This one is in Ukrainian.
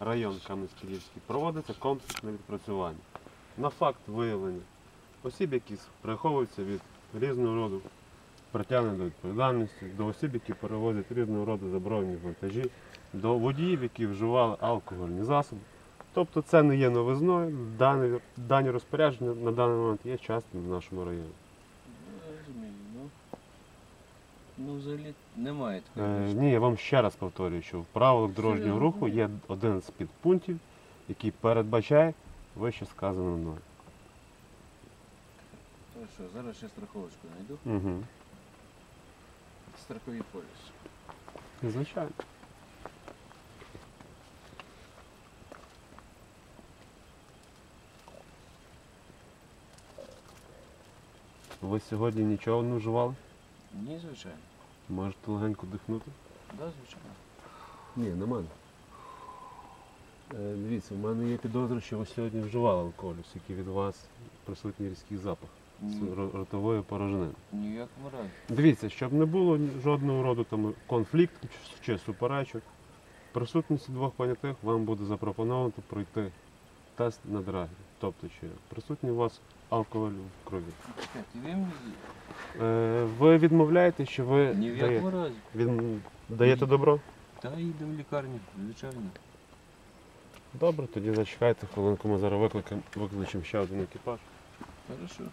район Кам'янець-Подільський, проводиться комплексне відпрацювання на факт виявлення осіб, які приховуються від різного роду притягнення до відповідальності, до осіб, які перевозять різного роду заборонені вантажі, до водіїв, які вживали алкогольні засоби. Тобто це не є новизною, дані, розпорядження на даний момент є частим в нашому районі. Я розумію, ну. Ну, взагалі немає такої. Е, ні, я вам ще раз повторюю, що в правилах дорожнього руху є один з підпунктів, який передбачає вище сказано мною. То що, зараз ще страховочку знайду. Угу. Страховий поліс. Звичайно. Ви сьогодні нічого не вживали? Ні, звичайно. Можете легенько дихнути? Да, звичайно. Ні, на мене. Е, дивіться, в мене є підозра, що ви сьогодні вживали алкоголь, оскільки від вас присутній різкий запах з Ні, ро- ротової порожнини. ні в якому разі. Дивіться, щоб не було ні- жодного роду там конфліктів чи- чи суперечок, в присутності двох понятих вам буде запропоновано пройти тест на драгері. Тобто, чи присутній у вас алкоголь в крові. Чекайте, ви мені Е, ви відмовляєте, що ви ні в даєте, якому разі. він, даєте добро? Та їдемо в лікарню, звичайно. Добре, тоді зачекайте хвилинку, ми зараз викликаємо, викличемо ще один екіпаж. Хорошо.